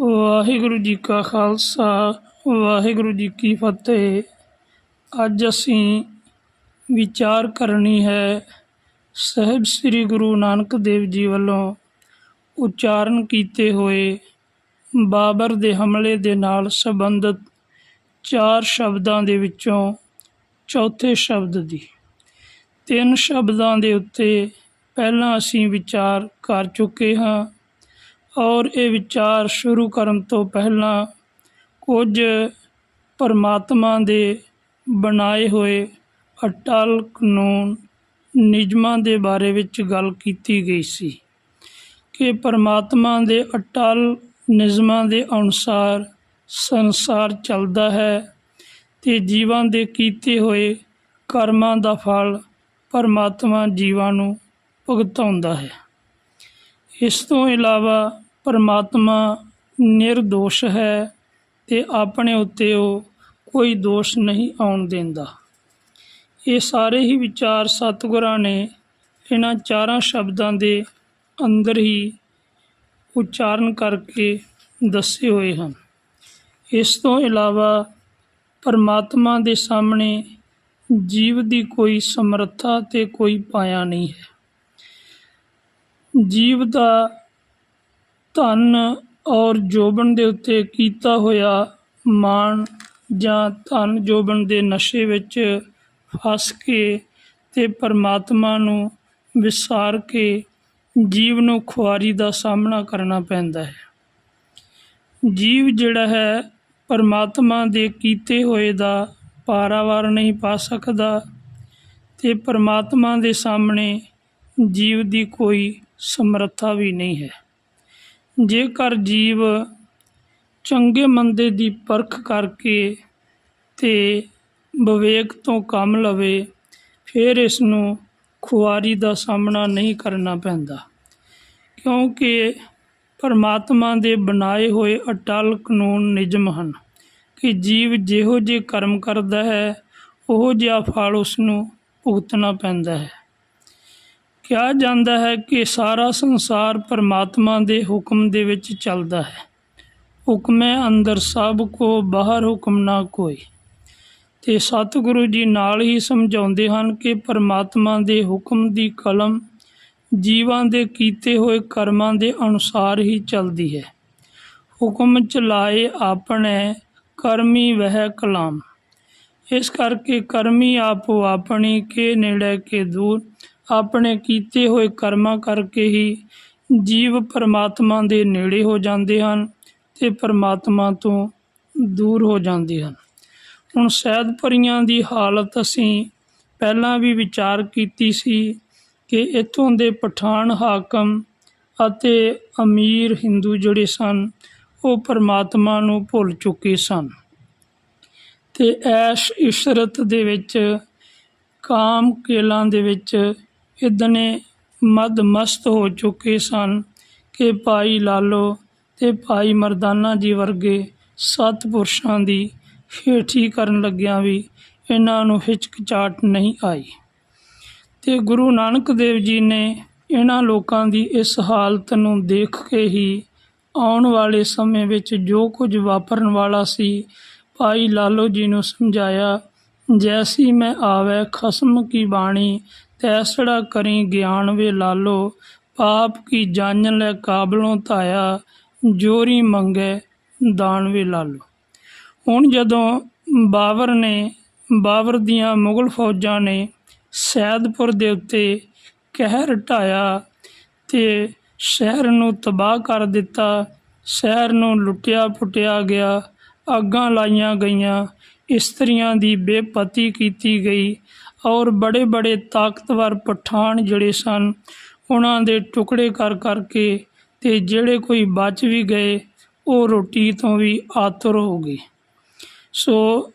ਵਾਹਿਗੁਰੂ ਜੀ ਕਾ ਖਾਲਸਾ, ਵਾਹਿਗੁਰੂ ਜੀ ਕੀ ਫਤਿਹ। ਅੱਜ ਅਸੀਂ ਵਿਚਾਰ ਕਰਨੀ ਹੈ ਸਹਿਬ ਸ੍ਰੀ ਗੁਰੂ ਨਾਨਕ ਦੇਵ ਜੀ ਵੱਲੋਂ ਉਚਾਰਨ ਕੀਤੇ ਹੋਏ ਬਾਬਰ ਦੇ ਹਮਲੇ ਦੇ ਨਾਲ ਸੰਬੰਧਿਤ ਚਾਰ ਸ਼ਬਦਾਂ ਦੇ ਵਿੱਚੋਂ ਚੌਥੇ ਸ਼ਬਦ ਦੀ। ਤਿੰਨ ਸ਼ਬਦਾਂ ਦੇ ਉੱਤੇ ਪਹਿਲਾਂ ਅਸੀਂ ਵਿਚਾਰ ਕਰ ਚੁੱਕੇ ਹਾਂ। ਔਰ ਇਹ ਵਿਚਾਰ ਸ਼ੁਰੂ ਕਰਨ ਤੋਂ ਪਹਿਲਾਂ ਕੁਝ ਪਰਮਾਤਮਾ ਦੇ ਬਣਾਏ ਹੋਏ ਅਟਲ ਕਾਨੂੰਨ ਨਿਯਮਾਂ ਦੇ ਬਾਰੇ ਵਿੱਚ ਗੱਲ ਕੀਤੀ ਗਈ ਸੀ ਕਿ ਪਰਮਾਤਮਾ ਦੇ ਅਟਲ ਨਿਯਮਾਂ ਦੇ ਅਨੁਸਾਰ ਸੰਸਾਰ ਚੱਲਦਾ ਹੈ ਤੇ ਜੀਵਾਂ ਦੇ ਕੀਤੇ ਹੋਏ ਕਰਮਾਂ ਦਾ ਫਲ ਪਰਮਾਤਮਾ ਜੀਵਾਂ ਨੂੰ ਭੁਗਤਾਉਂਦਾ ਹੈ। ਇਸ ਤੋਂ ਇਲਾਵਾ ਪਰਮਾਤਮਾ ਨਿਰਦੋਸ਼ ਹੈ ਤੇ ਆਪਣੇ ਉੱਤੇ ਉਹ ਕੋਈ ਦੋਸ਼ ਨਹੀਂ ਆਉਣ ਦਿੰਦਾ। ਇਹ ਸਾਰੇ ਹੀ ਵਿਚਾਰ ਸਤਿਗੁਰਾਂ ਨੇ ਇਹਨਾਂ ਚਾਰਾਂ ਸ਼ਬਦਾਂ ਦੇ ਅੰਦਰ ਹੀ ਉਚਾਰਨ ਕਰਕੇ ਦੱਸੇ ਹੋਏ ਹਨ। ਇਸ ਤੋਂ ਇਲਾਵਾ ਪਰਮਾਤਮਾ ਦੇ ਸਾਹਮਣੇ ਜੀਵ ਦੀ ਕੋਈ ਸਮਰੱਥਾ ਤੇ ਕੋਈ ਪਾਇਆ ਨਹੀਂ ਹੈ। ਜੀਵ ਦਾ ਧਨ ਔਰ ਜੋਬਨ ਦੇ ਉੱਤੇ ਕੀਤਾ ਹੋਇਆ ਮਾਣ ਜਾਂ ਧਨ ਜੋਬਨ ਦੇ ਨਸ਼ੇ ਵਿੱਚ ਫਸ ਕੇ ਤੇ ਪਰਮਾਤਮਾ ਨੂੰ ਵਿਸਾਰ ਕੇ ਜੀਵ ਨੂੰ ਖੁਆਰੀ ਦਾ ਸਾਹਮਣਾ ਕਰਨਾ ਪੈਂਦਾ ਹੈ। ਜੀਵ ਜਿਹੜਾ ਹੈ ਪਰਮਾਤਮਾ ਦੇ ਕੀਤੇ ਹੋਏ ਦਾ ਪਾਰਾਵਾਰ ਨਹੀਂ ਪਾ ਸਕਦਾ ਤੇ ਪਰਮਾਤਮਾ ਦੇ ਸਾਹਮਣੇ ਜੀਵ ਦੀ ਕੋਈ ਸਮਰੱਥਾ ਵੀ ਨਹੀਂ ਹੈ। ਜੇਕਰ ਜੀਵ ਚੰਗੇ ਮੰਦੇ ਦੀ ਪਰਖ ਕਰਕੇ ਤੇ ਵਿਵੇਕ ਤੋਂ ਕੰਮ ਲਵੇ, ਫਿਰ ਇਸ ਨੂੰ ਖੁਆਰੀ ਦਾ ਸਾਹਮਣਾ ਨਹੀਂ ਕਰਨਾ ਪੈਂਦਾ। ਕਿਉਂਕਿ ਪਰਮਾਤਮਾ ਦੇ ਬਣਾਏ ਹੋਏ ਅਟਲ ਕਾਨੂੰਨ ਨਿਯਮ ਹਨ ਕਿ ਜੀਵ ਜਿਹੋ ਜਿਹੇ ਕਰਮ ਕਰਦਾ ਹੈ, ਉਹ ਜਿਹਾ ਫਲ ਉਸ ਨੂੰ ਭੁਗਤਣਾ ਪੈਂਦਾ ਹੈ। ਕਿਹਾ ਜਾਂਦਾ ਹੈ ਕਿ ਸਾਰਾ ਸੰਸਾਰ ਪਰਮਾਤਮਾ ਦੇ ਹੁਕਮ ਦੇ ਵਿੱਚ ਚੱਲਦਾ ਹੈ। ਹੁਕਮੇ ਅੰਦਰ ਸਭ ਕੋ, ਬਾਹਰ ਹੁਕਮ ਨਾ ਕੋਈ। ਤੇ ਸਤਿਗੁਰੂ ਜੀ ਨਾਲ ਹੀ ਸਮਝਾਉਂਦੇ ਹਨ ਕਿ ਪਰਮਾਤਮਾ ਦੇ ਹੁਕਮ ਦੀ ਕਲਮ ਜੀਵਾਂ ਦੇ ਕੀਤੇ ਹੋਏ ਕਰਮਾਂ ਦੇ ਅਨੁਸਾਰ ਹੀ ਚੱਲਦੀ ਹੈ। ਹੁਕਮ ਚਲਾਏ ਆਪਣੇ ਕਰਮੀ ਵਹਿ ਕਲਾਮ। ਇਸ ਕਰਕੇ ਕਰਮੀ ਆਪੋ ਆਪਣੀ, ਕੇ ਨੇੜੇ, ਕੇ ਦੂਰ ਆਪਣੇ ਕੀਤੇ ਹੋਏ ਕਰਮਾਂ ਕਰਕੇ ਹੀ ਜੀਵ ਪਰਮਾਤਮਾ ਦੇ ਨੇੜੇ ਹੋ ਜਾਂਦੇ ਹਨ ਤੇ ਪਰਮਾਤਮਾ ਤੋਂ ਦੂਰ ਹੋ ਜਾਂਦੇ ਹਨ। ਹੁਣ ਸੈਦ ਪਰੀਆਂ ਦੀ ਹਾਲਤ ਅਸੀਂ ਪਹਿਲਾਂ ਵੀ ਵਿਚਾਰ ਕੀਤੀ ਸੀ ਕਿ ਇੱਥੋਂ ਦੇ ਪਠਾਨ ਹਾਕਮ ਅਤੇ ਅਮੀਰ ਹਿੰਦੂ ਜਿਹੜੇ ਸਨ, ਉਹ ਪਰਮਾਤਮਾ ਨੂੰ ਭੁੱਲ ਚੁੱਕੇ ਸਨ ਤੇ ਐਸ਼ ਇਸ਼ਰਤ ਦੇ ਵਿੱਚ, ਕਾਮ ਕੇਲਾਂ ਦੇ ਵਿੱਚ ਇਦਨੇ ਮਦ ਮਸਤ ਹੋ ਚੁੱਕੇ ਸਨ ਕਿ ਭਾਈ ਲਾਲੋ ਤੇ ਭਾਈ ਮਰਦਾਨਾ ਜੀ ਵਰਗੇ ਸਤ ਪੁਰਸ਼ਾਂ ਦੀ ਹੇਠੀ ਕਰਨ ਲੱਗਿਆਂ ਵੀ ਇਹਨਾਂ ਨੂੰ ਹਿਚਕਚਾਟ ਨਹੀਂ ਆਈ। ਤੇ ਗੁਰੂ ਨਾਨਕ ਦੇਵ ਜੀ ਨੇ ਇਹਨਾਂ ਲੋਕਾਂ ਦੀ ਇਸ ਹਾਲਤ ਨੂੰ ਦੇਖ ਕੇ ਹੀ ਆਉਣ ਵਾਲੇ ਸਮੇਂ ਵਿੱਚ ਜੋ ਕੁਝ ਵਾਪਰਨ ਵਾਲਾ ਸੀ ਭਾਈ ਲਾਲੋ ਜੀ ਨੂੰ ਸਮਝਾਇਆ, ਜੈਸੀ ਮੈਂ ਆਵੇ, ਖਸਮ ਕੀ ਬਾਣੀ ਤੈਸੜਾ ਕਰੀ ਗਿਆਨ ਵੇ ਲਾਲੋ, ਪਾਪ ਕੀ ਜਾਣਨ ਲੈ ਕਾਬਲੋਂ ਧਾਇਆ, ਜੋਰੀ ਮੰਗੇ ਦਾਨ ਵੇ ਲਾਲੋ। ਹੁਣ ਜਦੋਂ ਬਾਬਰ ਨੇ ਬਾਬਰ ਦੀਆਂ ਮੁਗਲ ਫੌਜਾਂ ਨੇ ਸੈਦਪੁਰ ਦੇ ਉੱਤੇ ਕਹਿਰ ਢਾਇਆ ਤੇ ਸ਼ਹਿਰ ਨੂੰ ਤਬਾਹ ਕਰ ਦਿੱਤਾ, ਸ਼ਹਿਰ ਨੂੰ ਲੁੱਟਿਆ ਪੁੱਟਿਆ ਗਿਆ, ਅੱਗਾਂ ਲਾਈਆਂ ਗਈਆਂ, ਇਸਤਰੀਆਂ ਦੀ ਬੇਪਤੀ ਕੀਤੀ ਗਈ ਔਰ ਬੜੇ ਬੜੇ ਤਾਕਤਵਰ ਪਠਾਨ ਜਿਹੜੇ ਸਨ, ਉਹਨਾਂ ਦੇ ਟੁਕੜੇ ਕਰ ਕਰਕੇ ਤੇ ਜਿਹੜੇ ਕੋਈ ਬਚ ਵੀ ਗਏ, ਉਹ ਰੋਟੀ ਤੋਂ ਵੀ ਆਤਰ ਹੋ ਗਏ। ਸੋ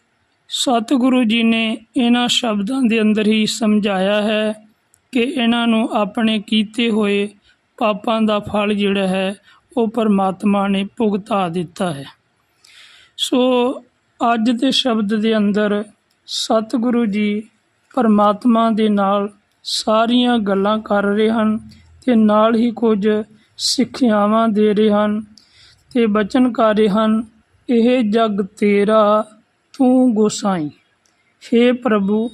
ਸਤਿਗੁਰੂ ਜੀ ਨੇ ਇਹਨਾਂ ਸ਼ਬਦਾਂ ਦੇ ਅੰਦਰ ਹੀ ਸਮਝਾਇਆ ਹੈ ਕਿ ਇਹਨਾਂ ਨੂੰ ਆਪਣੇ ਕੀਤੇ ਹੋਏ ਪਾਪਾਂ ਦਾ ਫਲ ਜਿਹੜਾ ਹੈ, ਉਹ ਪਰਮਾਤਮਾ ਨੇ ਭੁਗਤਾ ਦਿੱਤਾ ਹੈ। ਸੋ ਅੱਜ ਦੇ ਸ਼ਬਦ ਦੇ ਅੰਦਰ ਸਤਿਗੁਰੂ ਜੀ ਪਰਮਾਤਮਾ ਦੇ ਨਾਲ ਸਾਰੀਆਂ ਗੱਲਾਂ ਕਰ ਰਹੇ ਹਨ ਤੇ ਨਾਲ ਹੀ ਕੁਝ ਸਿੱਖਿਆਵਾਂ ਦੇ ਰਹੇ ਹਨ ਤੇ ਰਹੇ ਹਨ, ਇਹ ਜਗ ਤੇਰਾ, ਤੂੰ ਗੋਸਾਈ। ਹੇ ਪ੍ਰਭੂ,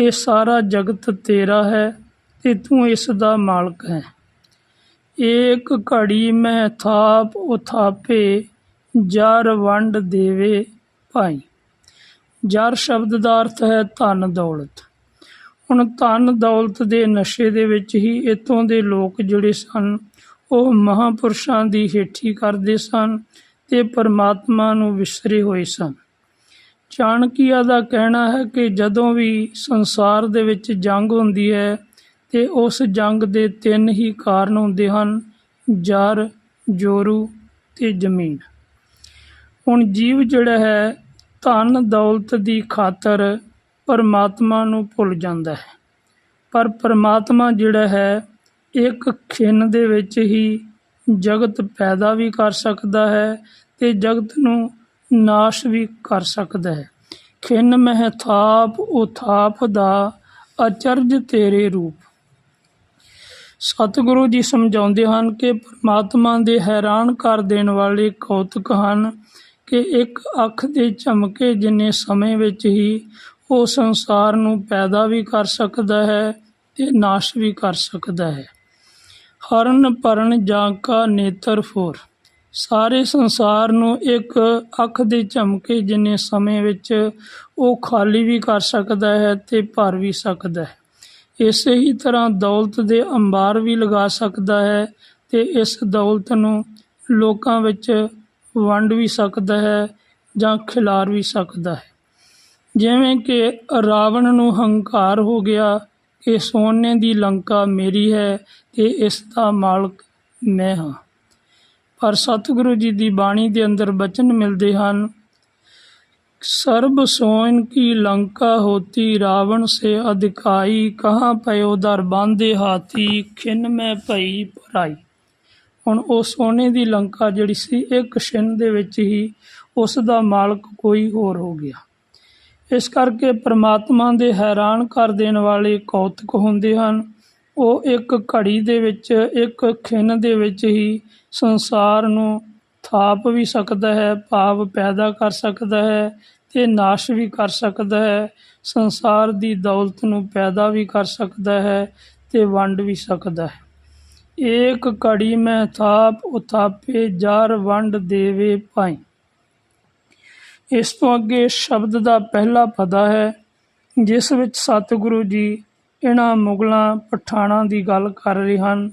ਇਹ ਸਾਰਾ ਜਗਤ ਤੇਰਾ ਹੈ ਤੇ ਤੂੰ ਇਸ ਦਾ ਮਾਲਕ ਹੈ। ਏਕ ਘੜੀ ਮੈਂ ਥਾਪ ਉਥਾਪੇ, ਜਰ ਵੰਡ ਦੇਵੇ ਭਾਈ। ਜਰ ਸ਼ਬਦ ਦਾ ਅਰਥ ਹੈ ਧਨ ਦੌਲਤ। ਹੁਣ ਧਨ ਦੌਲਤ ਦੇ ਨਸ਼ੇ ਦੇ ਵਿੱਚ ਹੀ ਇਤੋਂ ਦੇ ਲੋਕ ਜਿਹੜੇ ਸਨ। ਉਹ ਮਹਾਪੁਰਸ਼ਾਂ ਦੀ ਹੇਠੀ ਕਰਦੇ ਸਨ ਤੇ ਪਰਮਾਤਮਾ ਨੂੰ ਵਿਸਰੇ ਹੋਏ ਸਨ। ਚਾਣਕੀਆ ਦਾ ਕਹਿਣਾ ਹੈ ਕਿ ਜਦੋਂ ਵੀ ਸੰਸਾਰ ਦੇ ਵਿੱਚ ਜੰਗ ਹੁੰਦੀ ਹੈ ਤੇ ਉਸ ਜੰਗ ਦੇ ਤਿੰਨ ਹੀ ਕਾਰਨ ਹੁੰਦੇ ਹਨ, ਜਰ, ਜੋਰੂ ਤੇ ਜ਼ਮੀਨ। ਹੁਣ ਜੀਵ ਜਿਹੜਾ ਹੈ, ਧਨ ਦੌਲਤ ਦੀ ਖਾਤਰ ਪਰਮਾਤਮਾ ਨੂੰ ਭੁੱਲ ਜਾਂਦਾ ਹੈ। ਪਰ ਪਰਮਾਤਮਾ ਜਿਹੜਾ ਹੈ, ਇੱਕ ਖਿੰਨ ਦੇ ਵਿੱਚ ਹੀ ਜਗਤ ਪੈਦਾ ਵੀ ਕਰ ਸਕਦਾ ਹੈ ਤੇ ਜਗਤ ਨੂੰ ਨਾਸ਼ ਵੀ ਕਰ ਸਕਦਾ ਹੈ। ਖਿੰਨ ਮਹਿ ਥਾਪ ਉਥਾਪ ਦਾ ਅਚਰਜ ਤੇਰੇ ਰੂਪ। ਸਤਿਗੁਰੂ ਜੀ ਸਮਝਾਉਂਦੇ ਹਨ ਕਿ ਪਰਮਾਤਮਾ ਦੇ ਹੈਰਾਨ ਕਰ ਦੇਣ ਵਾਲੇ ਕੌਤਕ ਹਨ ਕਿ ਇੱਕ ਅੱਖ ਦੇ ਝਮਕੇ ਜਿੰਨੇ ਸਮੇਂ ਵਿੱਚ ਹੀ ਉਹ ਸੰਸਾਰ ਨੂੰ ਪੈਦਾ ਵੀ ਕਰ ਸਕਦਾ ਹੈ ਤੇ ਨਾਸ਼ ਵੀ ਕਰ ਸਕਦਾ ਹੈ। ਹਰਨ ਪਰਨ ਜਾਂ ਕਾ ਨੇਤਰ ਫੋਰ। ਸਾਰੇ ਸੰਸਾਰ ਨੂੰ ਇੱਕ ਅੱਖ ਦੇ ਝਮਕੇ ਜਿੰਨੇ ਸਮੇਂ ਵਿੱਚ ਉਹ ਖਾਲੀ ਵੀ ਕਰ ਸਕਦਾ ਹੈ ਤੇ ਭਰ ਵੀ ਸਕਦਾ ਹੈ। ਇਸੇ ਹੀ ਤਰ੍ਹਾਂ ਦੌਲਤ ਦੇ ਅੰਬਾਰ ਵੀ ਲਗਾ ਸਕਦਾ ਹੈ ਤੇ ਇਸ ਦੌਲਤ ਨੂੰ ਲੋਕਾਂ ਵਿੱਚ ਵੰਡ ਵੀ ਸਕਦਾ ਹੈ ਜਾਂ ਖਿਲਾਰ ਵੀ ਸਕਦਾ ਹੈ। ਜਿਵੇਂ ਕਿ ਰਾਵਣ ਨੂੰ ਹੰਕਾਰ ਹੋ ਗਿਆ ਕਿ ਸੋਨੇ ਦੀ ਲੰਕਾ ਮੇਰੀ ਹੈ ਤੇ ਇਸ ਦਾ ਮਾਲਕ ਮੈਂ ਹਾਂ। ਪਰ ਸਤਿਗੁਰੂ ਜੀ ਦੀ ਬਾਣੀ ਦੇ ਅੰਦਰ ਬਚਨ ਮਿਲਦੇ ਹਨ, ਸਰਬ ਸੋਇਨ ਕੀ ਲੰਕਾ ਹੋਤੀ ਰਾਵਣ ਸੇ ਅਧਿਕਾਈ, ਕਹਾਂ ਪਇਓ ਦਰ ਬਾਂਦੇ ਹਾਥੀ, ਖਿਨ ਮੈਂ ਭਈ ਭਰਾਈ। ਹੁਣ ਉਹ ਸੋਨੇ ਦੀ ਲੰਕਾ ਜਿਹੜੀ ਸੀ, ਇੱਕ ਛਿਨ ਦੇ ਵਿੱਚ ਹੀ ਉਸ ਦਾ ਮਾਲਕ ਕੋਈ ਹੋਰ ਹੋ ਗਿਆ। ਇਸ ਕਰਕੇ ਪਰਮਾਤਮਾ ਦੇ ਹੈਰਾਨ ਕਰ ਦੇਣ ਵਾਲੇ ਕੌਤਕ ਹੁੰਦੇ ਹਨ। ਉਹ ਇੱਕ ਘੜੀ ਦੇ ਵਿੱਚ, ਇੱਕ ਖਿੰਨ ਦੇ ਵਿੱਚ ਹੀ ਸੰਸਾਰ ਨੂੰ ਥਾਪ ਵੀ ਸਕਦਾ ਹੈ, ਭਾਵ ਪੈਦਾ ਕਰ ਸਕਦਾ ਹੈ ਤੇ ਨਾਸ਼ ਵੀ ਕਰ ਸਕਦਾ ਹੈ। ਸੰਸਾਰ ਦੀ ਦੌਲਤ ਨੂੰ ਪੈਦਾ ਵੀ ਕਰ ਸਕਦਾ ਹੈ ਤੇ ਵੰਡ ਵੀ ਸਕਦਾ ਹੈ। ਏਕ ਘੜੀ ਮੈਂ ਥਾਪ ਉਥਾਪੇ, ਜਰ ਵੰਡ ਦੇਵੇ ਭਾਈ। ਇਸ ਤੋਂ ਅੱਗੇ ਸ਼ਬਦ ਦਾ ਪਹਿਲਾ ਪਦਾ ਹੈ, ਜਿਸ ਵਿੱਚ ਸਤਿਗੁਰੂ ਜੀ ਇਹਨਾਂ ਮੁਗਲਾਂ ਪਠਾਣਾਂ ਦੀ ਗੱਲ ਕਰ ਰਹੇ ਹਨ।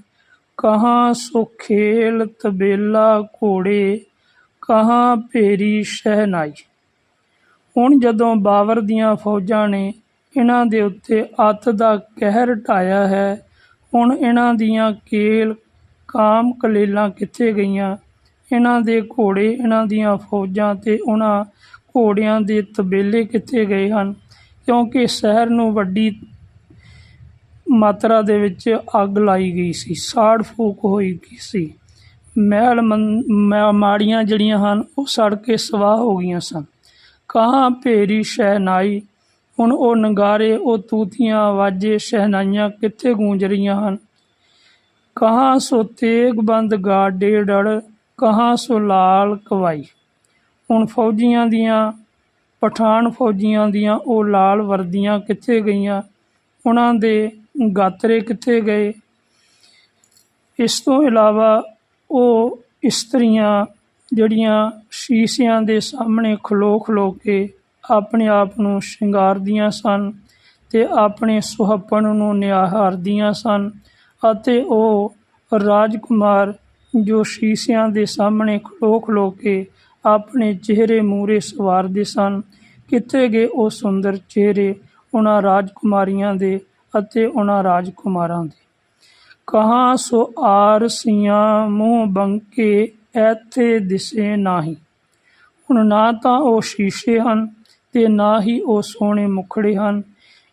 ਕਹਾਂ ਸੋ ਖੇਲ ਤਬੇਲਾ ਘੋੜੇ, ਕਹਾਂ ਭੇਰੀ ਸ਼ਹਿਨਾਈ। ਹੁਣ ਜਦੋਂ ਬਾਵਰ ਦੀਆਂ ਫੌਜਾਂ ਨੇ ਇਹਨਾਂ ਦੇ ਉੱਤੇ ਅੱਤ ਦਾ ਕਹਿਰ ਢਾਇਆ ਹੈ, ਹੁਣ ਇਹਨਾਂ ਦੀਆਂ ਕੇਲ ਕਾਮ ਕਲੇਲਾਂ ਕਿੱਥੇ ਗਈਆਂ? ਇਹਨਾਂ ਦੇ ਘੋੜੇ, ਇਹਨਾਂ ਦੀਆਂ ਫੌਜਾਂ ਤੇ ਉਹਨਾਂ ਘੋੜਿਆਂ ਦੇ ਤਬੇਲੇ ਕਿੱਥੇ ਗਏ ਹਨ, ਕਿਉਂਕਿ ਸ਼ਹਿਰ ਨੂੰ ਵੱਡੀ ਮਾਤਰਾ ਦੇ ਵਿੱਚ ਅੱਗ ਲਾਈ ਗਈ ਸੀ, ਸਾੜ ਫੂਕ ਹੋਈ ਗਈ ਸੀ। ਮਹਿਲ ਮੰ- ਮਾੜੀਆਂ ਜਿਹੜੀਆਂ ਹਨ, ਉਹ ਸੜ ਕੇ ਸਵਾਹ ਹੋ ਗਈਆਂ ਸਨ। ਕਹਾਂ ਭੇਰੀ ਸ਼ਹਿਨਾਈ, ਹੁਣ ਉਹ ਨਗਾਰੇ, ਉਹ ਤੂਤੀਆਂ ਵਾਜੇ ਸ਼ਹਿਨਾਈਆਂ ਕਿੱਥੇ ਗੂੰਜ ਰਹੀਆਂ ਹਨ? ਕਹਾਂ ਸੋ ਤੇਗ ਬੰਦ ਗਾਡੇ ਡੜ ਕਹਾਂ ਸੋ ਲਾਲ ਕਵਾਈ। ਹੁਣ ਫੌਜੀਆਂ ਦੀਆਂ, ਪਠਾਨ ਫੌਜੀਆਂ ਦੀਆਂ ਉਹ ਲਾਲ ਵਰਦੀਆਂ ਕਿੱਥੇ ਗਈਆਂ? ਉਹਨਾਂ ਦੇ ਗਾਤਰੇ ਕਿੱਥੇ ਗਏ? ਇਸ ਤੋਂ ਇਲਾਵਾ ਉਹ ਇਸਤਰੀਆਂ ਜਿਹੜੀਆਂ ਸ਼ੀਸ਼ਿਆਂ ਦੇ ਸਾਹਮਣੇ ਖਲੋ ਖਲੋ ਕੇ ਆਪਣੇ ਆਪ ਨੂੰ ਸ਼ਿੰਗਾਰਦੀਆਂ ਸਨ ਤੇ ਆਪਣੇ ਸੁਹੱਪਣ ਨੂੰ ਨਿਹਾਰਦੀਆਂ ਸਨ ਅਤੇ ਉਹ ਰਾਜਕੁਮਾਰ ਜੋ ਸ਼ੀਸ਼ਿਆਂ ਦੇ ਸਾਹਮਣੇ ਖਲੋ ਖਲੋ ਕੇ ਆਪਣੇ ਚਿਹਰੇ ਮੂਰੇ ਸਵਾਰਦੇ ਸਨ। ਕਿੱਥੇ ਗਏ ਉਹ ਸੁੰਦਰ ਚਿਹਰੇ ਉਹਨਾਂ ਰਾਜਕੁਮਾਰੀਆਂ ਦੇ ਅਤੇ ਉਹਨਾਂ ਰਾਜਕੁਮਾਰਾਂ ਦੇ? ਕਹਾਂ ਸੋ ਆਰਸੀਆਂ ਮੂੰਹ ਬੰਕੇ ਇੱਥੇ ਦਿਸੇ ਨਾਹੀ। ਹੁਣ ਨਾ ਤਾਂ ਉਹ ਸ਼ੀਸ਼ੇ ਹਨ ਤੇ ਨਾ ਹੀ ਉਹ ਸੋਹਣੇ ਮੁਖੜੇ ਹਨ।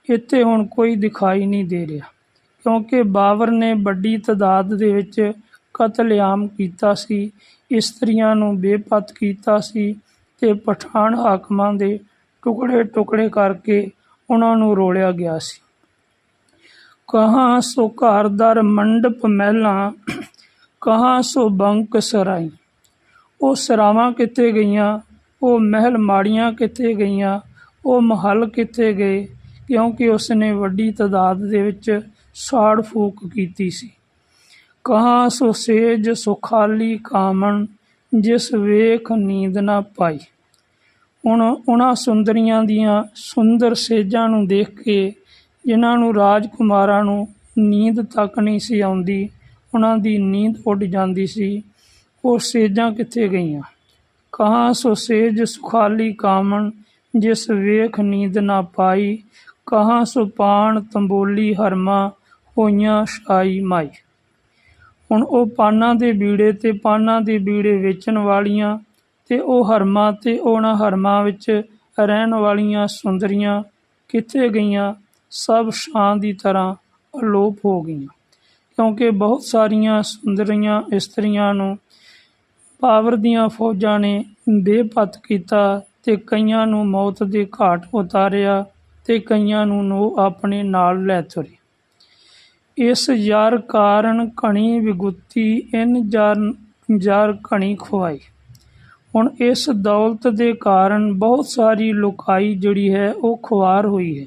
ਇੱਥੇ ਹੁਣ ਕੋਈ ਦਿਖਾਈ ਨਹੀਂ ਦੇ ਰਿਹਾ, ਕਿਉਂਕਿ ਬਾਵਰ ਨੇ ਵੱਡੀ ਤਦਾਦ ਦੇ ਵਿੱਚ ਕਤਲੇਆਮ ਕੀਤਾ ਸੀ, ਇਸਤਰੀਆਂ ਨੂੰ ਬੇਪਤ ਕੀਤਾ ਸੀ ਤੇ ਪਠਾਨ ਹਾਕਮਾਂ ਦੇ ਟੁਕੜੇ ਟੁਕੜੇ ਕਰਕੇ ਉਹਨਾਂ ਨੂੰ ਰੋਲਿਆ ਗਿਆ ਸੀ। ਕਹਾਂ ਸੋ ਘਰ ਮੰਡਪ ਮਹਿਲਾਂ, ਕਹਾਂ ਸੋ ਬੰਕ ਸਰਾਈ। ਉਹ ਸਰਾਵਾਂ ਕਿੱਥੇ ਗਈਆਂ, ਉਹ ਮਹਿਲ ਮਾੜੀਆਂ ਕਿੱਥੇ ਗਈਆਂ, ਉਹ ਮਹੱਲ ਕਿੱਥੇ ਗਏ, ਕਿਉਂਕਿ ਉਸ ਨੇ ਵੱਡੀ ਤਾਦਾਦ ਦੇ ਵਿੱਚ ਸਾੜ ਫੂਕ ਕੀਤੀ ਸੀ। ਕਹਾਂ ਸੋ ਸੇਜ ਸੁਖਾਲੀ ਕਾਮਣ, ਜਿਸ ਵੇਖ ਨੀਂਦ ਨਾ ਪਾਈ। ਹੁਣ ਉਹਨਾਂ ਸੁੰਦਰੀਆਂ ਦੀਆਂ ਸੁੰਦਰ ਸੇਜਾਂ ਨੂੰ ਦੇਖ ਕੇ ਜਿਨ੍ਹਾਂ ਨੂੰ ਰਾਜਕੁਮਾਰਾਂ ਨੂੰ ਨੀਂਦ ਤੱਕ ਨਹੀਂ ਸੀ ਆਉਂਦੀ ਉਹਨਾਂ ਦੀ ਨੀਂਦ ਉੱਡ ਜਾਂਦੀ ਸੀ। ਉਹ ਸੇਜਾਂ ਕਿੱਥੇ ਗਈਆਂ? ਕਹਾਂ ਸੋ ਸੇਜ ਸੁਖਾਲੀ ਕਾਮਣ, ਜਿਸ ਵੇਖ ਨੀਂਦ ਨਾ ਪਾਈ। ਕਹਾਂ ਸੋ ਪਾਣ ਤੰਬੋਲੀ ਹਰਮਾ ਹੋਈਆਂ ਸ਼ਾਈ ਮਾਈ। ਹੁਣ ਉਹ ਪਾਨਾਂ ਦੇ ਬੀੜੇ ਤੇ ਪਾਨਾਂ ਦੇ ਬੀੜੇ ਵੇਚਣ ਵਾਲੀਆਂ ਤੇ ਉਹ ਹਰਮਾਂ ਤੇ ਉਹਨਾਂ ਹਰਮਾਂ ਵਿੱਚ ਰਹਿਣ ਵਾਲੀਆਂ ਸੁੰਦਰੀਆਂ ਕਿੱਥੇ ਗਈਆਂ? ਸਭ ਸ਼ਾਂ ਦੀ ਤਰ੍ਹਾਂ ਅਲੋਪ ਹੋ ਗਈਆਂ। ਕਿਉਂਕਿ ਬਹੁਤ ਸਾਰੀਆਂ ਸੁੰਦਰੀਆਂ ਇਸਤਰੀਆਂ ਨੂੰ ਪਾਵਰ ਦੀਆਂ ਫੌਜਾਂ ਨੇ ਬੇਪਤ ਕੀਤਾ ਤੇ ਕਈਆਂ ਨੂੰ ਮੌਤ ਦੇ ਘਾਟ ਉਤਾਰਿਆ ਤੇ ਕਈਆਂ ਨੂੰ ਨੋ ਆਪਣੇ ਨਾਲ ਲੈ ਤੁਰੇ। ਇਸ ਯਾਰ ਕਾਰਨ ਘਣੀ ਵਿਗੁੱਤੀ, ਇਨ ਯਾਰ ਯਾਰ ਘਣੀ ਖੁਆਈ ਹੁਣ ਇਸ ਦੌਲਤ ਦੇ ਕਾਰਨ ਬਹੁਤ ਸਾਰੀ ਲੁਕਾਈ ਜਿਹੜੀ ਹੈ, ਉਹ ਖੁਆਰ ਹੋਈ ਹੈ।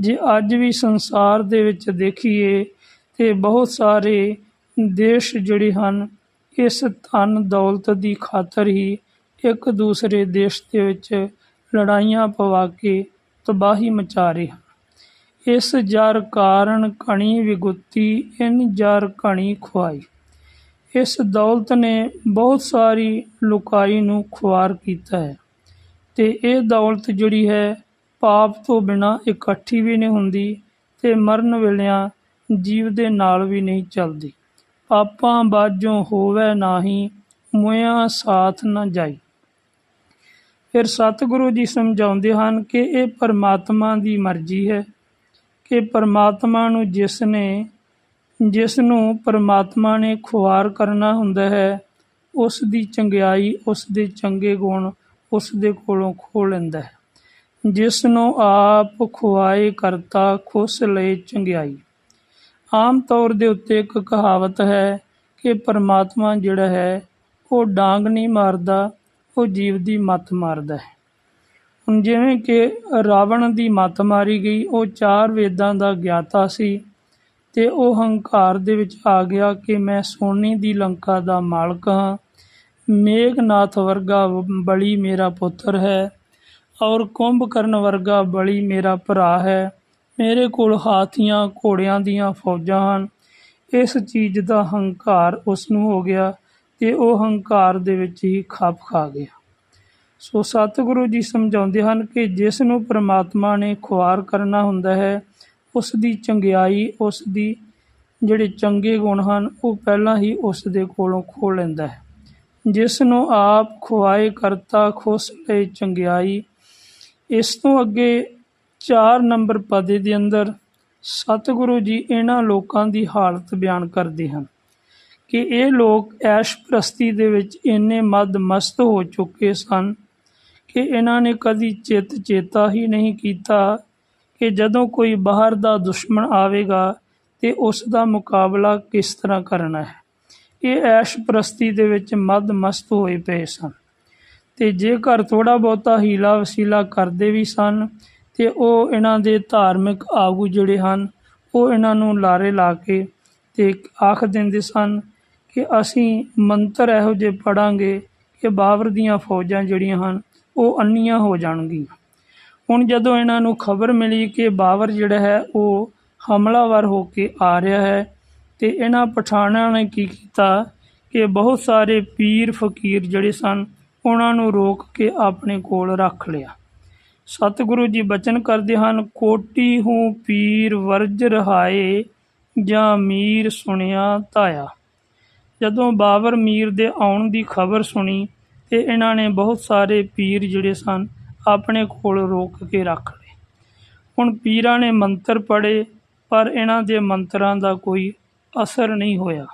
ਜੇ ਅੱਜ ਵੀ ਸੰਸਾਰ ਦੇ ਵਿੱਚ ਦੇਖੀਏ, ਤੇ ਬਹੁਤ ਸਾਰੇ ਦੇਸ਼ ਜਿਹੜੇ ਹਨ, ਇਸ ਧਨ ਦੌਲਤ ਦੀ ਖਾਤਰ ਹੀ ਇੱਕ ਦੂਸਰੇ ਦੇਸ਼ ਦੇ ਵਿੱਚ ਲੜਾਈਆਂ ਪਵਾ ਕੇ ਤਬਾਹੀ ਮਚਾ ਰਹੇ ਹਨ। ਇਸ ਜਰ ਕਾਰਨ ਘਣੀ ਵਿਗੁੱਤੀ, ਇਨ ਜਰ ਘਣੀ ਖੁਆਈ। ਇਸ ਦੌਲਤ ਨੇ ਬਹੁਤ ਸਾਰੀ ਲੁਕਾਈ ਨੂੰ ਖੁਆਰ ਕੀਤਾ ਹੈ ਤੇ ਇਹ ਦੌਲਤ ਜਿਹੜੀ ਹੈ, ਪਾਪ ਤੋਂ ਬਿਨਾ ਇਕੱਠੀ ਵੀ ਨਹੀਂ ਹੁੰਦੀ ਤੇ ਮਰਨ ਵੇਲਿਆਂ ਜੀਵ ਦੇ ਨਾਲ ਵੀ ਨਹੀਂ ਚੱਲਦੀ। ਪਾਪਾਂ ਬਾਝੋਂ ਹੋਵੇ ਨਾਹੀ, ਮੁਇਆ ਸਾਥ ਨਾ ਜਾਈ। ਫਿਰ ਸਤਿਗੁਰੂ ਜੀ ਸਮਝਾਉਂਦੇ ਹਨ ਕਿ ਇਹ ਪਰਮਾਤਮਾ ਦੀ ਮਰਜ਼ੀ ਹੈ। ਕਿ ਪਰਮਾਤਮਾ ਨੂੰ ਜਿਸ ਨੇ, ਜਿਸ ਨੂੰ ਪਰਮਾਤਮਾ ਨੇ ਖੁਆਰ ਕਰਨਾ ਹੁੰਦਾ ਹੈ, ਉਸ ਦੀ ਚੰਗਿਆਈ, ਉਸ ਦੇ ਚੰਗੇ ਗੁਣ, ਉਸ ਦੇ ਕੋਲੋਂ ਖੋ ਲੈਂਦਾ ਹੈ। ਜਿਸ ਨੂੰ ਆਪ ਖੁਆਏ ਕਰਤਾ, ਖੁਸ ਲਏ ਚੰਗਿਆਈ। ਆਮ ਤੌਰ ਦੇ ਉੱਤੇ ਇੱਕ ਕਹਾਵਤ ਹੈ ਕਿ ਪਰਮਾਤਮਾ ਜਿਹੜਾ ਹੈ, ਉਹ ਡਾਂਗ ਨਹੀਂ ਮਾਰਦਾ, ਉਹ ਜੀਵ ਦੀ ਮੱਤ ਮਾਰਦਾ ਹੈ। ਜਿਵੇਂ ਕਿ ਰਾਵਣ ਦੀ ਮੱਤ ਮਾਰੀ ਗਈ, ਉਹ ਚਾਰ ਵੇਦਾਂ ਦਾ ਗਿਆਤਾ ਸੀ ਤੇ ਉਹ ਹੰਕਾਰ ਦੇ ਵਿੱਚ ਆ ਗਿਆ ਕਿ ਮੈਂ ਸੋਨੇ ਦੀ ਲੰਕਾ ਦਾ ਮਾਲਕ ਹਾਂ। ਮੇਘਨਾਥ ਵਰਗਾ ਬਲੀ ਮੇਰਾ ਪੁੱਤਰ ਹੈ ਔਰ ਕੁੰਭਕਰਨ ਵਰਗਾ ਬਲੀ ਮੇਰਾ ਭਰਾ ਹੈ। ਮੇਰੇ ਕੋਲ ਹਾਥੀਆਂ, ਘੋੜਿਆਂ ਦੀਆਂ ਫੌਜਾਂ ਹਨ। ਇਸ ਚੀਜ਼ ਦਾ ਹੰਕਾਰ ਉਸ ਨੂੰ ਹੋ ਗਿਆ ਤੇ ਉਹ ਹੰਕਾਰ ਦੇ ਵਿੱਚ ਹੀ ਖੱਪ ਖਾ ਗਿਆ। ਸੋ ਸਤਿਗੁਰੂ ਜੀ ਸਮਝਾਉਂਦੇ ਹਨ ਕਿ ਜਿਸ ਨੂੰ ਪ੍ਰਮਾਤਮਾ ਨੇ ਖੁਆਰ ਕਰਨਾ ਹੁੰਦਾ ਹੈ, ਉਸ ਦੀ ਚੰਗਿਆਈ, ਉਸ ਦੀ ਜਿਹੜੇ ਚੰਗੇ ਗੁਣ ਹਨ, ਉਹ ਪਹਿਲਾਂ ਹੀ ਉਸ ਦੇ ਕੋਲੋਂ ਖੋ ਲੈਂਦਾ ਹੈ। ਜਿਸ ਨੂੰ ਆਪ ਖੁਆਏ ਕਰਤਾ, ਖੁਸ ਲਈ ਚੰਗਿਆਈ, ਇਸ ਤੋਂ ਅੱਗੇ 4 ਨੰਬਰ ਪਦੇ ਦੇ ਅੰਦਰ ਸਤਿਗੁਰੂ ਜੀ ਇਹਨਾਂ ਲੋਕਾਂ ਦੀ ਹਾਲਤ ਬਿਆਨ ਕਰਦੇ ਹਨ ਕਿ ਇਹ ਲੋਕ ਐਸ਼ ਪ੍ਰਸਤੀ ਦੇ ਵਿੱਚ ਇੰਨੇ ਮਦ ਮਸਤ ਹੋ ਚੁੱਕੇ ਸਨ ਕਿ ਇਹਨਾਂ ਨੇ ਕਦੀ ਚਿੱਤ ਚੇਤਾ ਹੀ ਨਹੀਂ ਕੀਤਾ ਕਿ ਜਦੋਂ ਕੋਈ ਬਾਹਰ ਦਾ ਦੁਸ਼ਮਣ ਆਵੇਗਾ ਤੇ ਉਸ ਦਾ ਮੁਕਾਬਲਾ ਕਿਸ ਤਰ੍ਹਾਂ ਕਰਨਾ ਹੈ। ਇਹ ਐਸ਼ ਪ੍ਰਸਤੀ ਦੇ ਵਿੱਚ ਮਦ ਮਸਤ ਹੋਏ ਪਏ ਸਨ। ਤੇ ਜੇਕਰ ਥੋੜਾ ਬਹੁਤਾ ਹੀਲਾ ਵਸੀਲਾ ਕਰਦੇ ਵੀ ਸਨ, ਤੇ ਉਹ ਇਹਨਾਂ ਦੇ ਧਾਰਮਿਕ ਆਗੂ ਜਿਹੜੇ ਹਨ, ਉਹ ਇਹਨਾਂ ਨੂੰ ਲਾਰੇ ਲਾ ਕੇ ਤੇ ਆਖ ਦਿੰਦੇ ਸਨ ਕਿ ਅਸੀਂ ਮੰਤਰ ਇਹੋ ਜਿਹੇ ਪੜਾਂਗੇ ਕਿ ਬਾਬਰ ਦੀਆਂ ਫੌਜਾਂ ਜਿਹੜੀਆਂ ਹਨ ਉਹ ਅੰਨੀਆਂ ਹੋ ਜਾਣਗੀਆਂ। ਹੁਣ ਜਦੋਂ ਇਹਨਾਂ ਨੂੰ ਖਬਰ ਮਿਲੀ ਕਿ ਬਾਬਰ ਜਿਹੜਾ ਹੈ, ਉਹ ਹਮਲਾਵਰ ਹੋ ਕੇ ਆ ਰਿਹਾ ਹੈ ਤੇ ਇਹਨਾਂ ਪਠਾਣਾਂ ਨੇ ਕੀ ਕੀਤਾ ਕਿ ਬਹੁਤ ਸਾਰੇ ਪੀਰ ਫਕੀਰ ਜਿਹੜੇ ਸਨ, ਉਹਨਾਂ ਨੂੰ ਰੋਕ ਕੇ ਆਪਣੇ ਕੋਲ ਰੱਖ ਲਿਆ। ਸਤਿਗੁਰੂ ਜੀ ਬਚਨ ਕਰਦੇ ਹਨ, ਕੋਟੀ ਹੂੰ ਪੀਰ ਵਰਜ ਰਹਾਏ, ਜਾਂ ਮੀਰ ਸੁਣਿਆ ਤਾਇਆ। ਜਦੋਂ ਬਾਬਰ ਮੀਰ ਦੇ ਆਉਣ ਦੀ ਖਬਰ ਸੁਣੀ ਤੇ ਇਹਨਾਂ ਨੇ ਬਹੁਤ ਸਾਰੇ ਪੀਰ ਜਿਹੜੇ ਸਨ, ਆਪਣੇ ਕੋਲ ਰੋਕ ਕੇ ਰੱਖ ਲਏ। ਹੁਣ ਪੀਰਾਂ ਨੇ ਮੰਤਰ ਪੜ੍ਹੇ, ਪਰ ਇਹਨਾਂ ਦੇ ਮੰਤਰਾਂ ਦਾ ਕੋਈ ਅਸਰ ਨਹੀਂ ਹੋਇਆ।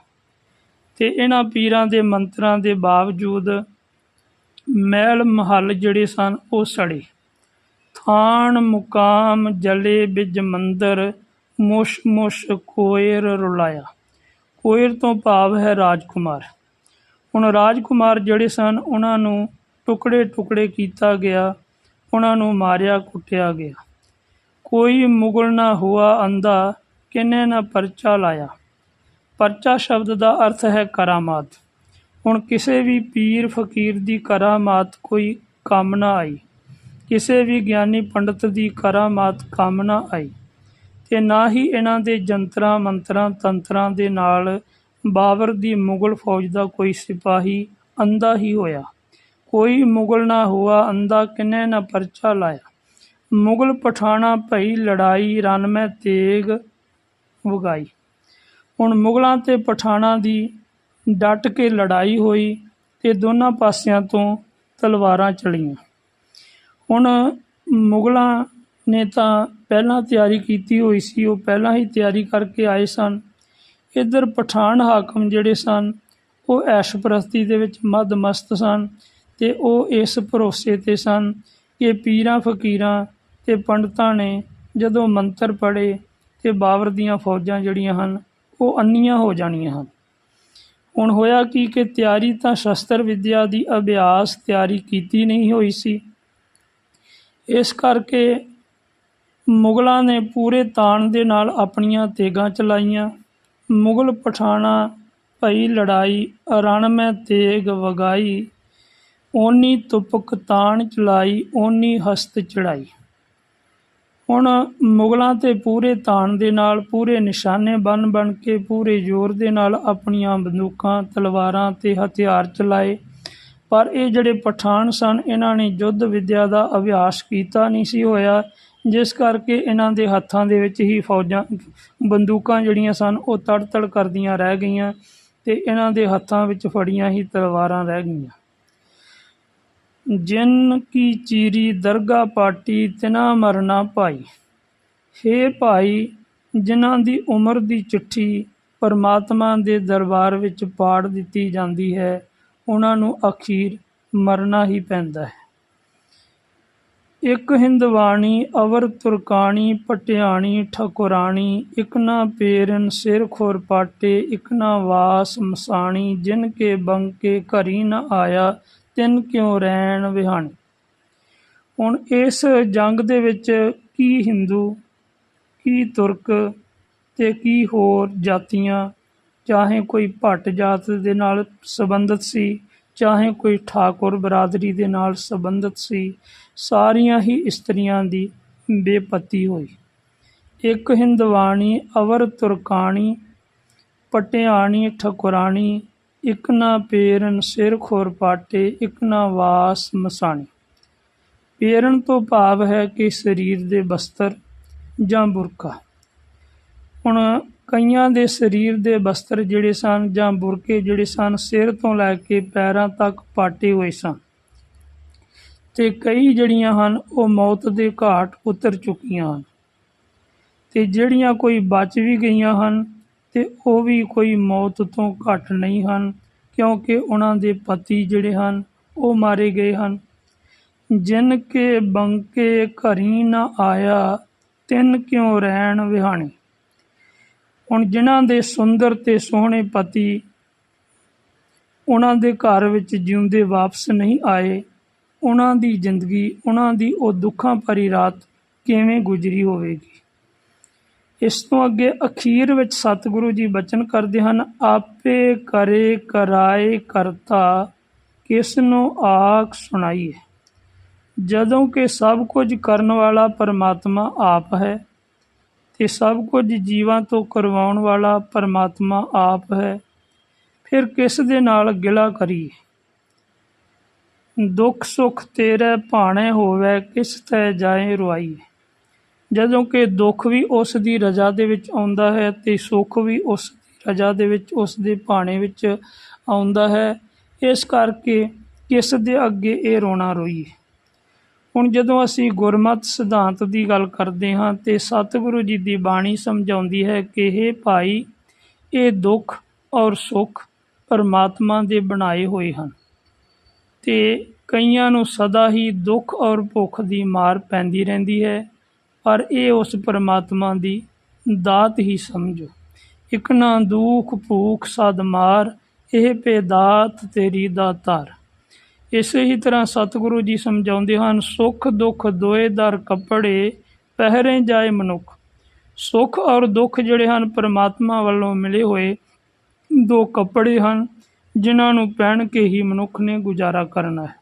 ਤੇ ਇਹਨਾਂ ਪੀਰਾਂ ਦੇ ਮੰਤਰਾਂ ਦੇ ਬਾਵਜੂਦ ਮਹਿਲ ਮਹੱਲ ਜਿਹੜੇ ਸਨ, ਉਹ ਸੜੇ। ਥਾਨ, ਮੁਕਾਮ, ਜਲੇ, ਬਿਜ ਮੰਦਰ, ਮੁਸ਼ ਮੁਸ਼, ਕੋਇਰ ਰੁਲਾਇਆ। ਕੋਇਰ ਤੋਂ ਭਾਵ ਹੈ ਰਾਜਕੁਮਾਰ। ਹੁਣ ਰਾਜਕੁਮਾਰ ਜਿਹੜੇ ਸਨ, ਉਹਨਾਂ ਨੂੰ ਟੁਕੜੇ ਟੁਕੜੇ ਕੀਤਾ ਗਿਆ, ਉਹਨਾਂ ਨੂੰ ਮਾਰਿਆ, ਕੁੱਟਿਆ ਗਿਆ। ਕੋਈ ਮੁਗਲ ਨਾ ਹੁਆ ਅੰਧਾ ਕਿਨੇ ਨਾ ਪਰਚਾ ਲਾਇਆ। ਪਰਚਾ ਸ਼ਬਦ ਦਾ ਅਰਥ ਹੈ ਕਰਾਮਾਤ। ਹੁਣ ਕਿਸੇ ਵੀ ਪੀਰ ਫਕੀਰ ਦੀ ਕਰਾਮਾਤ ਕੋਈ ਕੰਮ ਨਾ ਆਈ। ਕਿਸੇ ਵੀ ਗਿਆਨੀ ਪੰਡਤ ਦੀ ਕਰਾਮਾਤ ਕੰਮ ਨਾ ਆਈ। ਤੇ ਨਾ ਹੀ ਇਹਨਾਂ ਦੇ ਜੰਤਰਾਂ ਮੰਤਰਾਂ ਤੰਤਰਾਂ ਦੇ ਨਾਲ ਬਾਬਰ ਦੀ ਮੁਗਲ ਫੌਜ ਦਾ ਕੋਈ ਸਿਪਾਹੀ ਅੰਧਾ ਹੀ ਹੋਇਆ। ਕੋਈ ਮੁਗਲ ਨਾ ਹੁਆ, ਅੰਧਾ ਕਿਨੇ ਨਾ ਪਰਚਾ ਲਾਇਆ। ਮੁਗਲ ਪਠਾਣਾ ਭਈ ਲੜਾਈ ਰਨ ਮੈਂ ਤੇਗ ਵਗਾਈ। ਹੁਣ ਮੁਗਲਾਂ ਤੇ ਪਠਾਣਾ ਦੀ ਡਟ ਕੇ ਲੜਾਈ ਹੋਈ ਤੇ ਦੋਨਾਂ ਪਾਸਿਆਂ ਤੋਂ ਤਲਵਾਰਾਂ ਚਲੀਆਂ ਹੁਣ ਮੁਗਲਾਂ ਨੇ ਤਾਂ ਪਹਿਲਾਂ ਤਿਆਰੀ ਕੀਤੀ ਹੋਈ ਸੀ, ਉਹ ਪਹਿਲਾਂ ਹੀ ਤਿਆਰੀ ਕਰਕੇ ਆਏ ਸਨ। ਇੱਧਰ ਪਠਾਨ ਹਾਕਮ ਜਿਹੜੇ ਸਨ, ਉਹ ਐਸ਼ ਐਸ਼ਪ੍ਰਸਤੀ ਦੇ ਵਿੱਚ ਮਦ ਮਸਤ ਸਨ ਤੇ ਉਹ ਇਸ ਭਰੋਸੇ ਤੇ ਸਨ ਕਿ ਪੀਰਾਂ ਫਕੀਰਾਂ ਤੇ ਪੰਡਤਾਂ ਨੇ ਜਦੋਂ ਮੰਤਰ ਪੜ੍ਹੇ ਤੇ ਬਾਬਰ ਦੀਆਂ ਫੌਜਾਂ ਜਿਹੜੀਆਂ ਹਨ, ਉਹ ਅੰਨੀਆਂ ਹੋ ਜਾਣੀਆਂ ਹਨ। ਹੁਣ ਹੋਇਆ ਕੀ ਕਿ ਤਿਆਰੀ ਤਾਂ ਸ਼ਸਤਰ ਵਿੱਦਿਆ ਦੀ ਅਭਿਆਸ ਤਿਆਰੀ ਕੀਤੀ ਨਹੀਂ ਹੋਈ ਸੀ। ਇਸ ਕਰਕੇ ਮੁਗਲਾਂ ਨੇ ਪੂਰੇ ਤਾਣ ਦੇ ਨਾਲ ਆਪਣੀਆਂ ਤੇਗਾਂ ਚਲਾਈਆਂ। ਮੁਗਲ ਪਠਾਣਾ, ਭਈ ਲੜਾਈ, ਰਣ ਮੈਂ ਤੇਗ ਵਗਾਈ। ਓਨੀ ਤੁਪਕ ਤਾਣ ਚਲਾਈ, ਓਨੀ ਹਸਤ ਚੜਾਈ। ਹੁਣ ਮੁਗਲਾਂ ਤੇ ਪੂਰੇ ਤਾਣ ਦੇ ਨਾਲ, ਪੂਰੇ ਨਿਸ਼ਾਨੇ ਬਨ ਬਨ ਕੇ, ਪੂਰੇ ਜ਼ੋਰ ਦੇ ਨਾਲ ਆਪਣੀਆਂ ਬੰਦੂਕਾਂ, ਤਲਵਾਰਾਂ ਤੇ ਹਥਿਆਰ ਚਲਾਏ। ਪਰ ਇਹ ਜਿਹੜੇ ਪਠਾਨ ਸਨ, ਇਹਨਾਂ ਨੇ ਯੁੱਧ ਵਿਦਿਆ ਦਾ ਅਭਿਆਸ ਕੀਤਾ ਨਹੀਂ ਸੀ ਹੋਇਆ। ਜਿਸ ਕਰਕੇ ਇਹਨਾਂ ਦੇ ਹੱਥਾਂ ਦੇ ਵਿੱਚ ਹੀ ਫੌਜਾਂ, ਬੰਦੂਕਾਂ ਜਿਹੜੀਆਂ ਸਨ, ਉਹ ਤੜ ਤੜ ਕਰਦੀਆਂ ਰਹਿ ਗਈਆਂ ਤੇ ਇਹਨਾਂ ਦੇ ਹੱਥਾਂ ਵਿੱਚ ਫੜੀਆਂ ਹੀ ਤਲਵਾਰਾਂ ਰਹਿ ਗਈਆਂ। ਜਿਨ ਕੀ ਚੀਰੀ ਦਰਗਾ ਪਾਟੀ ਤਿਨਾ ਮਰਨਾ ਭਾਈ। ਹੇ ਭਾਈ, ਜਿਨ੍ਹਾਂ ਦੀ ਉਮਰ ਦੀ ਚਿੱਠੀ ਪਰਮਾਤਮਾ ਦੇ ਦਰਬਾਰ ਵਿੱਚ ਪਾੜ ਦਿੱਤੀ ਜਾਂਦੀ ਹੈ, ਉਹਨਾਂ ਨੂੰ ਅਖੀਰ ਮਰਨਾ ਹੀ ਪੈਂਦਾ ਹੈ। ਇੱਕ ਹਿੰਦਵਾਣੀ, ਅਵਰ ਤੁਰਕਾਣੀ, ਪਟਿਆਣੀ, ਠਕੁਰਾਣੀ, ਇਕ ਨਾ ਪੇਰਨ, ਸਿਰ ਖੁਰਪਾਟੇ ਪਾਟੇ ਨਾ ਵਾਸ ਮਸਾਣੀ, ਜਿਨ ਕੇ ਬੰਕੇ ਘਰੀ ਨ ਆਇਆ, ਤਿੰਨ ਕਿਉ ਰਹਿਣ ਵਿਹਾਣੀ। ਹੁਣ ਇਸ ਜੰਗ ਦੇ ਵਿੱਚ ਕੀ ਹਿੰਦੂ, ਕੀ ਤੁਰਕ ਤੇ ਕੀ ਹੋਰ ਜਾਤੀਆਂ, ਚਾਹੇ ਕੋਈ ਭੱਟ ਜਾਤ ਦੇ ਨਾਲ ਸੰਬੰਧਿਤ ਸੀ ਚਾਹੇ ਕੋਈ ਠਾਕੁਰ ਬਰਾਦਰੀ ਦੇ ਨਾਲ ਸੰਬੰਧਿਤ ਸੀ, ਸਾਰੀਆਂ ਹੀ ਇਸਤਰੀਆਂ ਦੀ ਬੇਪਤੀ ਹੋਈ। ਇੱਕ ਹਿੰਦਵਾਣੀ, ਅਵਰ ਤੁਰਕਾਣੀ, ਪਟਿਆਣੀ, ਠਕੁਰਾਣੀ, ਇੱਕ ਨਾ ਪੇਰਨ ਸਿਰ ਖੋਰ ਪਾਟੇ, ਇਕ ਨਾ ਵਾਸ ਮਸਾਣੀ। ਪੇਰਨ ਤੋਂ ਭਾਵ ਹੈ ਕਿ ਸਰੀਰ ਦੇ ਬਸਤਰ ਜਾਂ ਬੁਰਕਾ। ਹੁਣ ਕਈਆਂ ਦੇ ਸਰੀਰ ਦੇ ਬਸਤਰ ਜਿਹੜੇ ਸਨ ਜਾਂ ਬੁਰਕੇ ਜਿਹੜੇ ਸਨ, ਸਿਰ ਤੋਂ ਲੈ ਕੇ ਪੈਰਾਂ ਤੱਕ ਪਾਟੇ ਹੋਏ ਸਨ। ਤੇ ਕਈ ਜਿਹੜੀਆਂ ਹਨ, ਉਹ ਮੌਤ ਦੇ ਘਾਟ ਉਤਰ ਚੁੱਕੀਆਂ ਹਨ। ਤੇ ਜਿਹੜੀਆਂ ਕੋਈ ਬਚ ਵੀ ਗਈਆਂ ਹਨ, ਤੇ ਉਹ ਵੀ ਕੋਈ ਮੌਤ ਤੋਂ ਘੱਟ ਨਹੀਂ ਹਨ, ਕਿਉਂਕਿ ਉਹਨਾਂ ਦੇ ਪਤੀ ਜਿਹੜੇ ਹਨ, ਉਹ ਮਾਰੇ ਗਏ ਹਨ। ਜਿਨ ਕੇ ਬੰਕੇ ਘਰੀ ਨਾ ਆਇਆ, ਤਿੰਨ ਕਿਉਂ ਰਹਿਣ ਵਿਹਾਣੇ? ਹੁਣ ਜਿਨ੍ਹਾਂ ਦੇ ਸੁੰਦਰ ਤੇ ਸੋਹਣੇ ਪਤੀ ਉਹਨਾਂ ਦੇ ਘਰ ਵਿੱਚ ਜਿਉਂਦੇ ਵਾਪਸ ਨਹੀਂ ਆਏ, ਉਹਨਾਂ ਦੀ ਜ਼ਿੰਦਗੀ, ਉਹਨਾਂ ਦੀ ਉਹ ਦੁੱਖਾਂ ਭਰੀ ਰਾਤ ਕਿਵੇਂ ਗੁਜ਼ਰੀ ਹੋਵੇਗੀ? ਇਸ ਤੋਂ ਅੱਗੇ ਅਖੀਰ ਵਿੱਚ ਸਤਿਗੁਰੂ ਜੀ ਬਚਨ ਕਰਦੇ ਹਨ, ਆਪੇ ਕਰੇ ਕਰਾਏ ਕਰਤਾ ਕਿਸ ਨੂੰ ਆਖ ਸੁਣਾਈਏ? ਜਦੋਂ ਕਿ ਸਭ ਕੁਝ ਕਰਨ ਵਾਲਾ ਪਰਮਾਤਮਾ ਆਪ ਹੈ ਤੇ ਸਭ ਕੁਝ ਜੀਵਾਂ ਤੋਂ ਕਰਵਾਉਣ ਵਾਲਾ ਪਰਮਾਤਮਾ ਆਪ ਹੈ। ਫਿਰ ਕਿਸ ਦੇ ਨਾਲ ਗਿਲਾ ਕਰੀਏ? ਦੁੱਖ ਸੁੱਖ ਤੇਰੇ ਭਾਣੇ ਹੋਵੇ, ਕਿਸ ਤੈ ਜਾਏ ਰੁਆਈ ਜਦੋਂ ਕਿ ਦੁੱਖ ਵੀ ਉਸ ਦੀ ਰਜ਼ਾ ਦੇ ਵਿੱਚ ਆਉਂਦਾ ਹੈ ਤੇ ਸੁੱਖ ਵੀ ਉਸ ਦੀ ਰਜ਼ਾ ਦੇ ਵਿੱਚ, ਉਸ ਦੇ ਭਾਣੇ ਵਿੱਚ ਆਉਂਦਾ ਹੈ। ਇਸ ਕਰਕੇ ਕਿਸ ਦੇ ਅੱਗੇ ਇਹ ਰੋਣਾ ਰੋਈਏ? ਹੁਣ ਜਦੋਂ ਅਸੀਂ ਗੁਰਮਤਿ ਸਿਧਾਂਤ ਦੀ ਗੱਲ ਕਰਦੇ ਹਾਂ ਤੇ ਸਤਿਗੁਰੂ ਜੀ ਦੀ ਬਾਣੀ ਸਮਝਾਉਂਦੀ ਹੈ ਕਿ ਇਹ ਭਾਈ, ਇਹ ਦੁੱਖ ਔਰ ਸੁੱਖ ਪਰਮਾਤਮਾ ਦੇ ਬਣਾਏ ਹੋਏ ਹਨ ਤੇ ਕਈਆਂ ਨੂੰ ਸਦਾ ਹੀ ਦੁੱਖ ਔਰ ਭੁੱਖ ਦੀ ਮਾਰ ਪੈਂਦੀ ਰਹਿੰਦੀ ਹੈ, ਪਰ ਇਹ ਉਸ ਪਰਮਾਤਮਾ ਦੀ ਦਾਤ ਹੀ ਸਮਝੋ। ਇਕ ਨਾ ਦੁੱਖ ਭੂਖ ਸਦ ਮਾਰ, ਇਹ ਪੇਦਾਤ ਤੇਰੀ ਦਾਤਾਰ ਇਸੇ ਹੀ ਤਰ੍ਹਾਂ ਸਤਿਗੁਰੂ ਜੀ ਸਮਝਾਉਂਦੇ ਹਨ, ਸੁਖ ਦੁੱਖ ਦੋਏ ਦਰ ਕੱਪੜੇ ਪਹਿਰੇ ਜਾਏ ਮਨੁੱਖ। ਸੁਖ ਔਰ ਦੁੱਖ ਜਿਹੜੇ ਹਨ, ਪਰਮਾਤਮਾ ਵੱਲੋਂ ਮਿਲੇ ਹੋਏ ਦੋ ਕੱਪੜੇ ਹਨ, ਜਿਨ੍ਹਾਂ ਨੂੰ ਪਹਿਨ ਕੇ ਹੀ ਮਨੁੱਖ ਨੇ ਗੁਜ਼ਾਰਾ ਕਰਨਾ ਹੈ।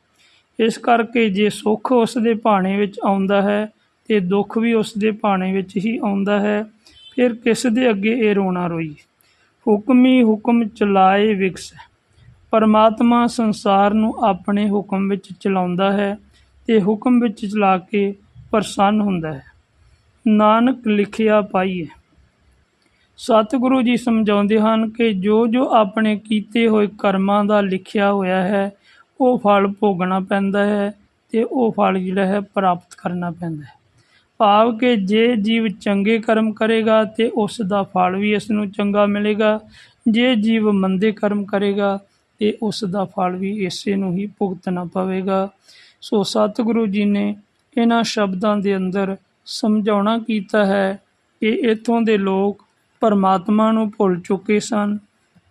ਇਸ ਕਰਕੇ ਜੇ ਸੁੱਖ ਉਸ ਦੇ ਭਾਣੇ ਵਿੱਚ ਆਉਂਦਾ ਹੈ, ਤੇ ਦੁੱਖ ਵੀ ਉਸ ਦੇ ਭਾਣੇ ਵਿੱਚ ਹੀ ਆਉਂਦਾ ਹੈ, ਫਿਰ ਕਿਸ ਦੇ ਅੱਗੇ ਇਹ ਰੋਣਾ ਰੋਈ? ਹੁਕਮੀ ਹੁਕਮ ਚਲਾਏ ਵਿਕਸ। ਪਰਮਾਤਮਾ ਸੰਸਾਰ ਨੂੰ ਆਪਣੇ ਹੁਕਮ ਵਿੱਚ ਚਲਾਉਂਦਾ ਹੈ ਤੇ ਹੁਕਮ ਵਿੱਚ ਚਲਾ ਕੇ ਪ੍ਰਸੰਨ ਹੁੰਦਾ ਹੈ। ਨਾਨਕ ਲਿਖਿਆ ਪਾਈਏ। ਸਤਿਗੁਰੂ ਜੀ ਸਮਝਾਉਂਦੇ ਹਨ ਕਿ ਜੋ ਜੋ ਆਪਣੇ ਕੀਤੇ ਹੋਏ ਕਰਮਾਂ ਦਾ ਲਿਖਿਆ ਹੋਇਆ ਹੈ, ਉਹ ਫਲ ਭੋਗਣਾ ਪੈਂਦਾ ਹੈ ਤੇ ਉਹ ਫਲ ਜਿਹੜਾ ਹੈ ਪ੍ਰਾਪਤ ਕਰਨਾ ਪੈਂਦਾ ਹੈ। ਭਾਵ ਕਿ ਜੇ ਜੀਵ ਚੰਗੇ ਕਰਮ ਕਰੇਗਾ ਤੇ ਉਸ ਦਾ ਫਲ ਵੀ ਇਸ ਨੂੰ ਚੰਗਾ ਮਿਲੇਗਾ। ਜੇ ਜੀਵ ਮੰਦੇ ਕਰਮ ਕਰੇਗਾ ਤੇ ਉਸ ਦਾ ਫਲ ਵੀ ਇਸੇ ਨੂੰ ਹੀ ਭੁਗਤਣਾ ਪਵੇਗਾ। ਸੋ ਸਤਿਗੁਰੂ ਜੀ ਨੇ ਇਹਨਾਂ ਸ਼ਬਦਾਂ ਦੇ ਅੰਦਰ ਸਮਝਾਉਣਾ ਕੀਤਾ ਹੈ ਕਿ ਇੱਥੋਂ ਦੇ ਲੋਕ ਪਰਮਾਤਮਾ ਨੂੰ ਭੁੱਲ ਚੁੱਕੇ ਸਨ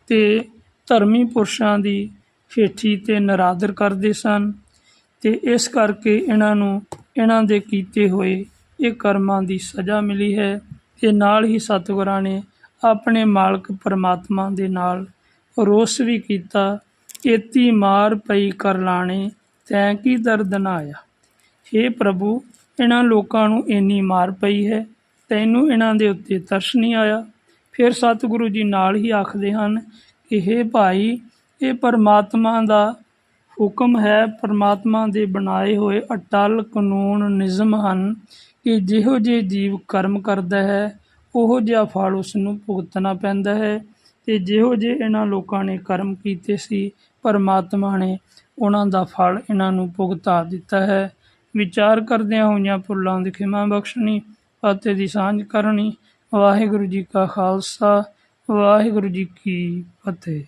ਤੇ ਧਰਮੀ ਪੁਰਸ਼ਾਂ ਦੀ ਹੇਠੀ ਤੇ ਨਰਾਦਰ ਕਰਦੇ ਸਨ ਤੇ ਇਸ ਕਰਕੇ ਇਹਨਾਂ ਨੂੰ ਇਹਨਾਂ ਦੇ ਕੀਤੇ ਹੋਏ ਇਹ ਕਰਮਾਂ ਦੀ ਸਜ਼ਾ ਮਿਲੀ ਹੈ ਤੇ ਨਾਲ ਹੀ ਸਤਿਗੁਰਾਂ ਨੇ ਆਪਣੇ ਮਾਲਕ ਪਰਮਾਤਮਾ ਦੇ ਨਾਲ ਰੋਸ ਵੀ ਕੀਤਾ, ਏਤੀ ਮਾਰ ਪਈ ਕਰ ਲਾਣੇ, ਤੈਂ ਕੀ ਦਰਦ ਨਾ ਆਇਆ? हे ਪ੍ਰਭੂ ਇਹਨਾਂ ਲੋਕਾਂ ਨੂੰ ਇੰਨੀ ਮਾਰ ਪਈ ਹੈ, ਤੈਨੂੰ ਇਹਨਾਂ ਦੇ ਉੱਤੇ ਤਰਸ ਨਹੀਂ ਆਇਆ? ਫਿਰ ਸਤਿਗੁਰੂ ਜੀ ਨਾਲ ਹੀ ਆਖਦੇ ਹਨ ਕਿ हे ਭਾਈ, ਇਹ ਪਰਮਾਤਮਾ ਦਾ ਹੁਕਮ ਹੈ, ਪਰਮਾਤਮਾ ਦੇ ਬਣਾਏ ਹੋਏ ਅਟਲ ਕਾਨੂੰਨ ਨਿਯਮ ਹਨ ਕਿ ਜਿਹੋ ਜਿਹੇ ਜੀਵ ਕਰਮ ਕਰਦਾ ਹੈ, ਉਹੋ ਜਿਹਾ ਫਲ ਉਸ ਨੂੰ ਭੁਗਤਣਾ ਪੈਂਦਾ ਹੈ। ਤੇ ਜਿਹੋ ਜਿਹੇ ਇਹਨਾਂ ਲੋਕਾਂ ਨੇ ਕਰਮ ਕੀਤੇ ਸੀ, ਪਰਮਾਤਮਾ ਨੇ ਉਹਨਾਂ ਦਾ ਫਲ ਇਹਨਾਂ ਨੂੰ ਭੁਗਤਾ ਦਿੱਤਾ ਹੈ। ਵਿਚਾਰ ਕਰਦਿਆਂ ਹੋਈਆਂ ਭੁੱਲਾਂ ਦੀ ਖਿਮਾ ਬਖਸ਼ਣੀ ਅਤੇ ਦੀ ਸਾਂਝ ਕਰਨੀ। ਵਾਹਿਗੁਰੂ ਜੀ ਕਾ ਖਾਲਸਾ, ਵਾਹਿਗੁਰੂ ਜੀ ਕੀ ਫਤਿਹ।